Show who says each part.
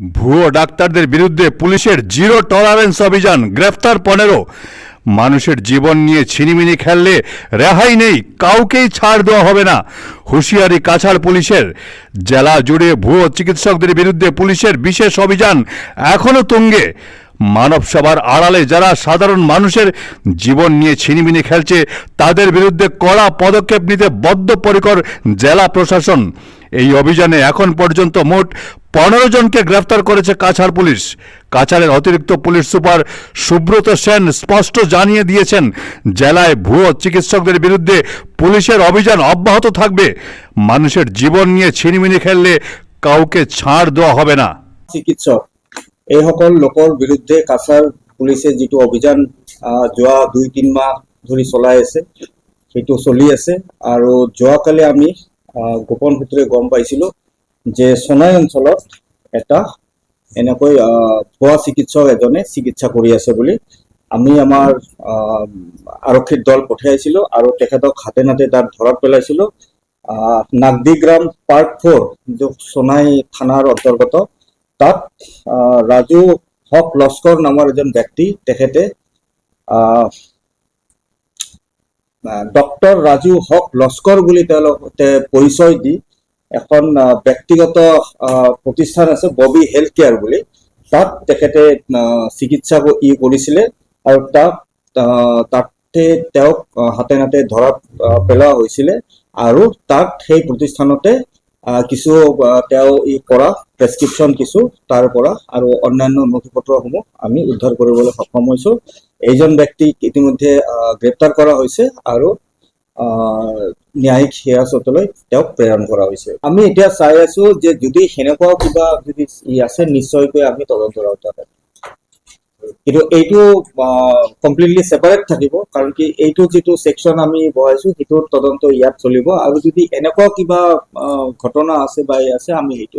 Speaker 1: ভুয়ো ডাক্তারদের বিরুদ্ধে পুলিশের জিরো টলারেন্স অভিযান, গ্রেফতার পনেরো। মানুষের জীবন নিয়ে ছিনিমিনি খেললে রেহাই নেই, কাউকেই ছাড় দেওয়া হবে না। হুঁশিয়ারি কাছাড় পুলিশের। জেলা জুড়ে ভুয়ো চিকিৎসকদের বিরুদ্ধে পুলিশের বিশেষ অভিযান এখনও তুঙ্গে। মানব সভার আড়ালে যারা সাধারণ মানুষের জীবন নিয়ে ছিনিমিনি খেলছে, তাদের বিরুদ্ধে কড়া পদক্ষেপ নিতে বদ্ধপরিকর জেলা প্রশাসন। এই অভিযানে এখন পর্যন্ত মোট পনেরো জনকে গ্রেফতার করেছে কাছাড় পুলিশ। কাছাড়ের অতিরিক্ত পুলিশ সুপার সুব্রত সেন স্পষ্ট জানিয়ে দিয়েছেন, জেলায় ভুয়ো চিকিৎসকদের বিরুদ্ধে পুলিশের অভিযান অব্যাহত থাকবে। মানুষের জীবন নিয়ে ছিনিমিনি খেললে কাউকে ছাড় দেওয়া হবে না।
Speaker 2: চিকিৎসক, এই সকল লোকৰ বিৰুদ্ধে কাছাৰ পুলিচে যিটো অভিযান যোৱা দুই, তিনি মাহ ধৰি চলাই আছে, সেইটো চলি আছে। আৰু যোৱাকালি আমি গোপন সূত্ৰে গম পাইছিলোঁ যে সোণাই অঞ্চলত এটা এনেকৈ ভুৱা চিকিৎসক এজনে চিকিৎসা কৰি আছে বুলি আমি আমাৰ আৰক্ষীৰ দল পঠিয়াইছিলোঁ আৰু তেখেতক হাতে নাতে তাত ধৰাত পেলাইছিলোঁ। আহ, নাগদিগ্ৰাম পাৰ্ট ফ'ৰ যিটো সোণাই থানাৰ অন্তৰ্গত তাত ৰাজু হক লস্কৰ নামৰ এজন ব্যক্তি তেখেতে ডক্টৰ ৰাজু হক লস্কৰ বুলি তেওঁলোকে পৰিচয় দি এখন ব্যক্তিগত প্ৰতিষ্ঠান আছে ববি হেল্থ কেয়াৰ বুলি। তাত তেখেতে চিকিৎসা ই কৰিছিলে আৰু তাক তাতে তেওঁক হাতে নাতে ধৰাত আহ, পেলোৱা হৈছিলে। আৰু তাক সেই প্ৰতিষ্ঠানতে কিছু তেওঁ ই কৰা প্ৰেছক্ৰিপশ্যন কিছু, তাৰ পৰা আৰু অন্যান্য নথি পত্ৰসমূহ আমি উদ্ধাৰ কৰিবলৈ সক্ষম হৈছো এইজন ব্যক্তিক ইতিমধ্যে গ্ৰেপ্তাৰ কৰা হৈছে আৰু ন্যায়িক হিৰাচতলৈ তেওঁক প্ৰেৰণ কৰা হৈছে আমি এতিয়া চাই আছো যে যদি সেনেকুৱা কিবা যদি ই আছে, নিশ্চয়কৈ আমি তদন্ত আওতাত। কিন্তু এইটো কমপ্লিটলি ছেপাৰেট থাকিব, কাৰণ কি এইটো যিটো ছেকশ্যন আমি বহাইছো, সেইটোৰ তদন্ত ইয়াত চলিব। আৰু যদি এনেকুৱা কিবা ঘটনা আছে বা আছে, আমি সেইটো